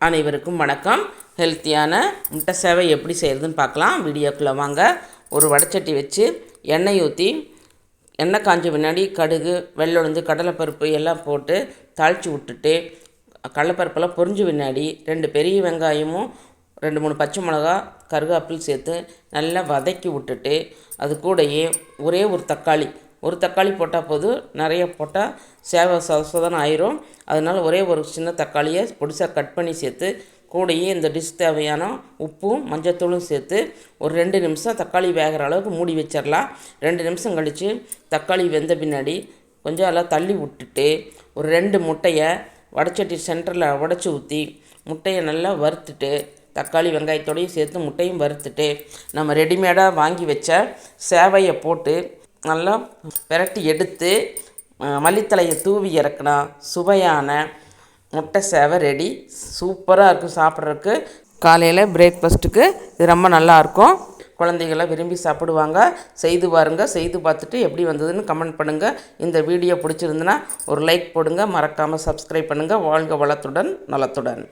அனைவருக்கும் வணக்கம். ஹெல்த்தியான முட்டை சேவை எப்படி செய்கிறதுன்னு பார்க்கலாம். வீடியோக்குள்ளே வாங்க. ஒரு வடச்சட்டி வச்சு எண்ணெய் ஊற்றி எண்ணெய் காஞ்ச பின்னாடி கடுகு வெள்ளுளுந்து கடலைப்பருப்பு எல்லாம் போட்டு தாளித்து விட்டுட்டு கடலைப்பருப்பெல்லாம் பொரிஞ்ச பின்னாடி ரெண்டு பெரிய வெங்காயமும் ரெண்டு மூணு பச்சை மிளகா கருகாப்பில் சேர்த்து நல்லா வதக்கி விட்டுட்டு அது கூடயே ஒரே ஒரு தக்காளி ஒரு தக்காளி போட்டால் போதும். நிறைய போட்டால் சேவை சொதன ஆயிரும். அதனால் ஒரே ஒரு சின்ன தக்காளியை பொடிசாக கட் பண்ணி சேர்த்து கூடையே இந்த டிஷ் தேவையான உப்பும் மஞ்சத்தூளும் சேர்த்து ஒரு ரெண்டு நிமிஷம் தக்காளி வேகிற அளவுக்கு மூடி வச்சிடலாம் ரெண்டு நிமிஷம் கழித்து தக்காளி வெந்த பின்னாடி கொஞ்சம் எல்லாம் தள்ளி விட்டுட்டு ஒரு ரெண்டு முட்டையை வடச்சட்டி சென்டரில் உடச்சி ஊற்றி முட்டையை நல்லா வறுத்துட்டு தக்காளி வெங்காயத்தோடையும் சேர்த்து முட்டையும் வறுத்துட்டு நம்ம ரெடிமேடாக வாங்கி வச்ச சேவையை போட்டு நல்லா பிரட்டி எடுத்து மல்லித்தலையை மல்லித்தழையை தூவி இறக்குனா சுவையான முட்டை சேவை ரெடி சூப்பராக இருக்கும் சாப்பிட்றதுக்கு. காலையில் பிரேக்ஃபாஸ்ட்டுக்கு இது ரொம்ப நல்லாயிருக்கும் குழந்தைகளாம் விரும்பி சாப்பிடுவாங்க. செய்து பாருங்கள் செய்து பார்த்துட்டு எப்படி வந்ததுன்னு கமெண்ட் பண்ணுங்கள் இந்த வீடியோ பிடிச்சிருந்துன்னா ஒரு லைக் போடுங்க. மறக்காமல் சப்ஸ்கிரைப் பண்ணுங்கள் வாழ்க வளத்துடன் நலத்துடன்.